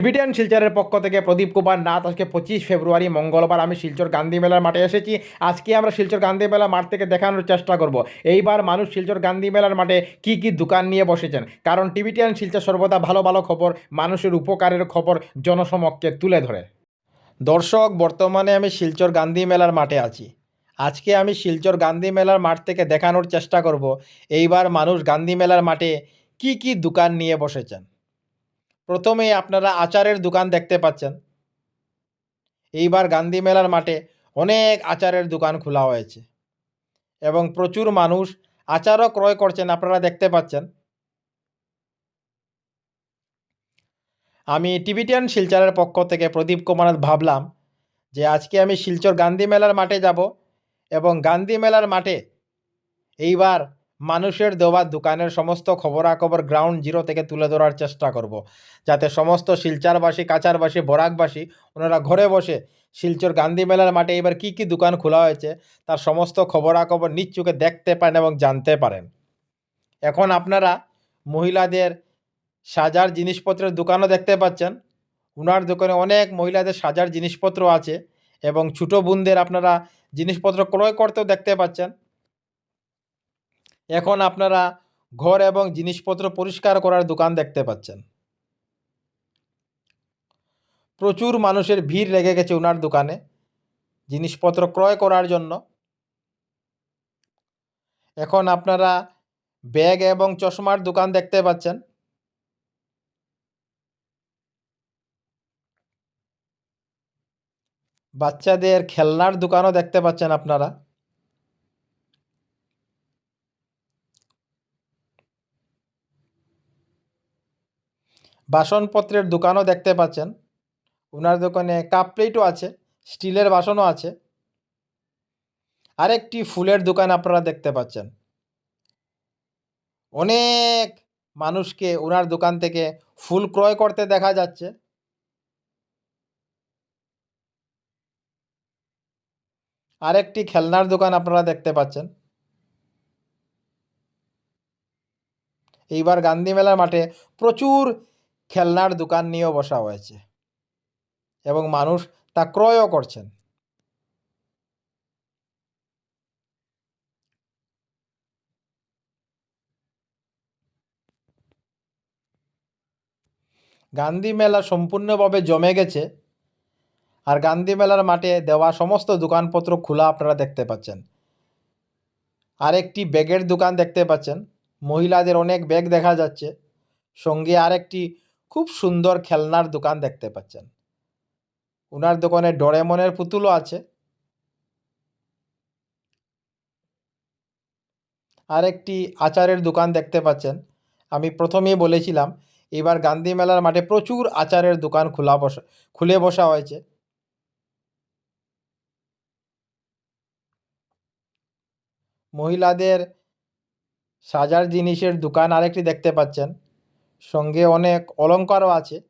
Tibetan শিলচরের পক্ষ থেকে প্রদীপ কুমার নাথ, আজকে পঁচিশ ফেব্রুয়ারি, মঙ্গলবার আমি শিলচর গান্ধী মেলার মাঠে এসেছি। আজকে আমরা শিলচর গান্ধী মেলা মাঠ থেকে দেখানোর চেষ্টা করব। এইবার মানুষ শিলচর গান্ধী মেলার মাঠে কি কি দোকান নিয়ে বসেছেন? কারণ টিবিটিয়ান শিলচর সর্বদা ভালো ভালো খবর, মানুষের উপকারের খবর জনসমক্ষে তুলে ধরে। দর্শক, বর্তমানে আমি শিলচর গান্ধী মেলার মাঠে আছি। আজকে আমি শিলচর গান্ধী মেলার মাঠ থেকে দেখানোর চেষ্টা করব। এইবার মানুষ গান্ধী মেলার মাঠে কি কি দোকান নিয়ে বসেছেন? প্রথমেই আপনারা আচারের দোকান দেখতে পাচ্ছেন। এইবার গান্ধী মেলার মাঠে অনেক আচারের দোকান খোলা হয়েছে এবং প্রচুর মানুষ আচারও ক্রয় করছেন, আপনারা দেখতে পাচ্ছেন। আমি টিভিটিয়ান শিলচরের পক্ষ থেকে প্রদীপ কুমার ভাবলাম যে আজকে আমি শিলচর গান্ধী মেলার মাঠে যাব এবং গান্ধী মেলার মাঠে এইবার মানুষের দেওয়া দোকানের সমস্ত খবরাখবর গ্রাউন্ড জিরো থেকে তুলে ধরার চেষ্টা করব। যাতে সমস্ত শিলচারবাসী, কাচারবাসী, বরাকবাসী, ওনারা ঘরে বসে শিলচর গান্ধী মেলার মাঠে এবার কি কি দোকান খোলা হয়েছে, তার সমস্ত খবরাখবর নিজ চোখে দেখতে পারেন এবং জানতে পারেন। এখন আপনারা মহিলাদের সাজার জিনিসপত্রের দোকানও দেখতে পাচ্ছেন। ওনার দোকানে অনেক মহিলাদের সাজার জিনিসপত্র আছে এবং ছোটো বোনদের আপনারা জিনিসপত্র ক্রয় করতেও দেখতে পাচ্ছেন। এখন আপনারা ঘর এবং জিনিসপত্র পরিষ্কার করার দোকান দেখতে পাচ্ছেন। প্রচুর মানুষের ভিড় লেগে গেছে ওনার দোকানে জিনিসপত্র ক্রয় করার জন্য। এখন আপনারা ব্যাগ এবং চশমার দোকান দেখতে পাচ্ছেন। বাচ্চাদের খেলনার দোকানও দেখতে পাচ্ছেন আপনারা। বাসনপত্রের দোকানও দেখতে পাচ্ছেন। ওনার দোকানে কাপ প্লেটও আছে, স্টিলের বাসনও আছে। আরেকটি ফুলের দোকান আপনারা দেখতে পাচ্ছেন। অনেক মানুষকে ওনার দোকান থেকে ফুল ক্রয় করতে দেখা যাচ্ছে। আরেকটি খেলনার দোকান আপনারা দেখতে পাচ্ছেন। এইবার গান্ধী মেলার মাঠে প্রচুর খেলনার দোকান নিয়েও বসা হয়েছে। এবং মানুষ তা ক্রয়ও করছেন। গান্ধী মেলা সম্পূর্ণভাবে জমে গেছে। আর গান্ধী মেলার মাঠে দেওয়া সমস্ত দোকানপত্র খোলা আপনারা দেখতে পাচ্ছেন। আর আরেকটি ব্যাগের দোকান দেখতে পাচ্ছেন। মহিলাদের অনেক ব্যাগ দেখা যাচ্ছে। সঙ্গে আরেকটি খুব সুন্দর খেলনার দোকান দেখতে পাচ্ছেন। ওনার দোকানে ডোরেমনের পুতুলও আছে। আরেকটি আচারের দোকান দেখতে পাচ্ছেন। আমি প্রথমেই বলেছিলাম, এবার গান্ধী মেলার মাঠে প্রচুর আচারের দোকান খোলা বসা, খুলে বসা হয়েছে। মহিলাদের সাজার জিনিসের দোকান আরেকটি দেখতে পাচ্ছেন। সঙ্গে অনেক অলংকারও আছে।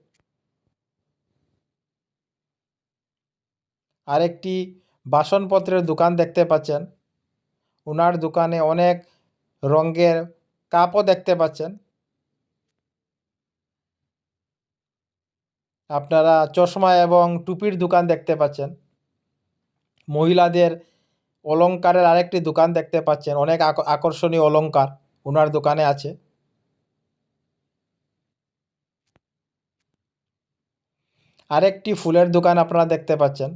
আরেকটি বাসনপত্রের দোকান দেখতে পাচ্ছেন। ওনার দোকানে অনেক রঙের কাপও দেখতে পাচ্ছেন। আপনারা চশমা এবং টুপির দোকান দেখতে পাচ্ছেন। মহিলাদের অলংকারের আরেকটি দোকান দেখতে পাচ্ছেন। অনেক আক- আকর্ষণীয় অলংকার ওনার দোকানে আছে। আরেকটি ফুলের দোকান আপনারা দেখতে পাচ্ছেন।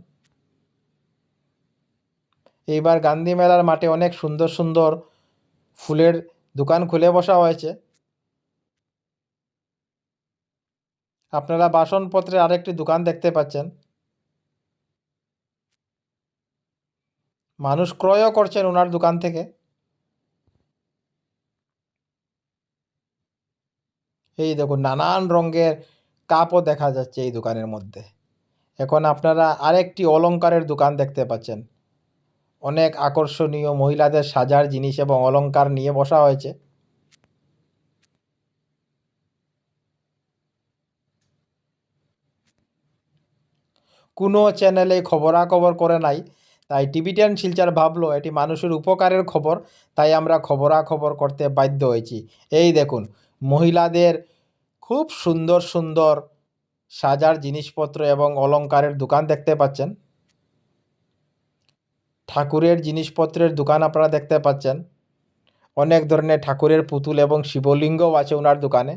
এইবার গান্ধী মেলার মাঠে অনেক সুন্দর সুন্দর ফুলের দোকান খুলে বসা হয়েছে। আপনারা বাসনপত্রের আরেকটি দোকান দেখতে পাচ্ছেন। মানুষ ক্রয়ও করছেন ওনার দোকান থেকে। এই দেখুন, নানান রঙের কাপও দেখা যাচ্ছে এই দোকানের মধ্যে। এখন আপনারা আরেকটি অলংকারের দোকান দেখতে পাচ্ছেন। অনেক আকর্ষণীয় মহিলাদের সাজার জিনিস এবং অলংকার নিয়ে বসা হয়েছে। কোনো চ্যানেলে খবরাখবর করে নাই, তাই টিভি টেন শিলচার ভাবলো এটি মানুষের উপকারের খবর, তাই আমরা খবরাখবর করতে বাধ্য হয়েছি। এই দেখুন, মহিলাদের খুব সুন্দর সুন্দর সাজার জিনিসপত্র এবং অলংকারের দোকান দেখতে পাচ্ছেন। ঠাকুরের জিনিসপত্রের দোকান আপনারা দেখতে পাচ্ছেন। অনেক ধরনের ঠাকুরের পুতুল এবং শিবলিঙ্গও আছে ওনার দোকানে।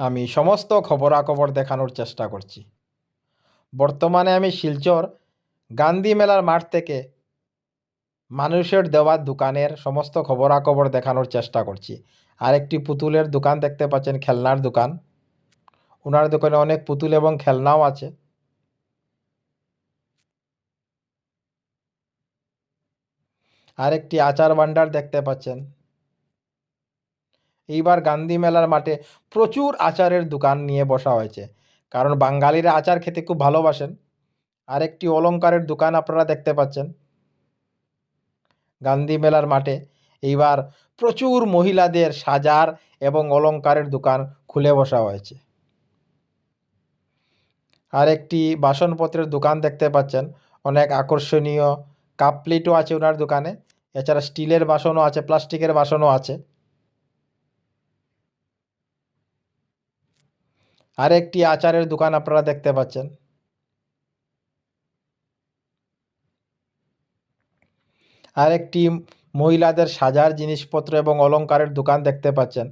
আমি সমস্ত খবরাখবর দেখানোর চেষ্টা করছি। বর্তমানে আমি শিলচর গান্ধী মেলার মাঠ থেকে মানুষের দেওয়া দোকানের সমস্ত খবরাখবর দেখানোর চেষ্টা করছি। আর একটি পুতুলের দোকান দেখতে পাচ্ছেন, খেলনার দোকান। ওনার দোকানে অনেক পুতুল এবং খেলনাও আছে। আর একটি আচার ভাণ্ডার দেখতে পাচ্ছেন। এইবার গান্ধী মেলার মাঠে প্রচুর আচারের দোকান নিয়ে বসা হয়েছে, কারণ বাঙালিরা আচার খেতে খুব ভালোবাসেন। আর একটি অলংকারের দোকান আপনারা দেখতে পাচ্ছেন। গান্ধী মেলার মাঠে। এইবার প্রচুর মহিলাদের সাজার এবং অলংকারের দোকান খুলে বসা হয়েছে। আর একটি বাসনপত্রের দোকান দেখতে পাচ্ছেন। অনেক আকর্ষণীয় কাপ প্লেটও আছে ওনার দোকানে। এছাড়া স্টিলের বাসনও আছে, প্লাস্টিকের বাসনও আছে। আর একটি আচারের দোকান আপনারা দেখতে পাচ্ছেন। আর একটি মহিলাদের সাজার জিনিসপত্র এবং অলংকারের দোকান দেখতে পাচ্ছেন।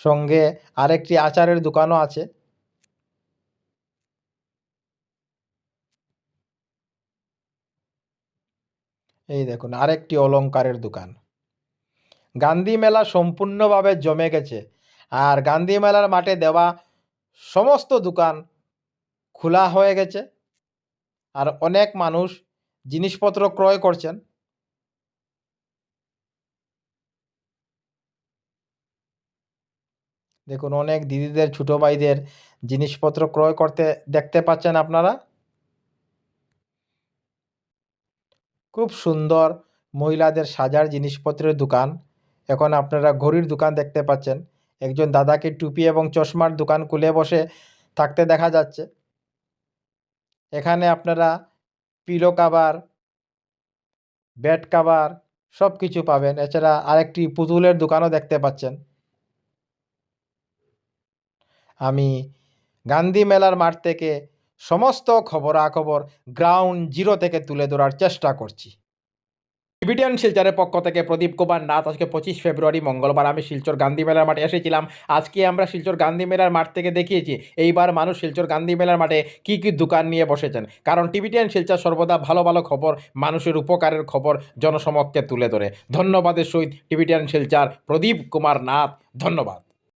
সঙ্গে আরেকটি আচারের দোকানও আছে। এই দেখুন, আরেকটি অলংকারের দোকান। গান্ধী মেলা সম্পূর্ণভাবে জমে গেছে আর গান্ধী মেলার মাঠে দেওয়া সমস্ত দোকান খোলা হয়ে গেছে। আর অনেক মানুষ জিনিসপত্র ক্রয় করছেন। দেখুন, অনেক দিদিদের, ছোটো ভাইদের জিনিসপত্র ক্রয় করতে, দেখতে পাচ্ছেন আপনারা? খুব সুন্দর মহিলাদের সাজার জিনিসপত্রের দোকান। এখন আপনারা ঘড়ির দোকান দেখতে পাচ্ছেন। একজন দাদাকে টুপি এবং চশমার দোকান খুলে বসে থাকতে দেখা যাচ্ছে। এখানে আপনারা পিলো কাভার বেড কাভার সব কিছু পাবেন। এছাড়া আরেকটি পুতুলের দোকানও দেখতে পাচ্ছেন। আমি গান্ধী মেলার মাঠ থেকে সমস্ত খবরাখবর গ্রাউন্ড জিরো থেকে তুলে ধরার চেষ্টা করছি। টিভিটিয়ান শিলচরের পক্ষ থেকে প্রদীপ কুমার নাথ, আজকে পঁচিশ ফেব্রুয়ারি, মঙ্গলবার আমি শিলচর গান্ধী মেলার মাঠে এসেছিলাম। আজকে আমরা শিলচর গান্ধী মেলার মাঠ থেকে দেখিয়েছি, এইবার মানুষ শিলচর গান্ধী মেলার মাঠে কী কী দোকান নিয়ে বসেছেন। কারণ টিভিটিয়ান শিলচর সর্বদা ভালো ভালো খবর, মানুষের উপকারের খবর জনসমক্ষে তুলে ধরে। ধন্যবাদের সহিত টিভিটিয়ান শিলচর প্রদীপ কুমার নাথ, ধন্যবাদ।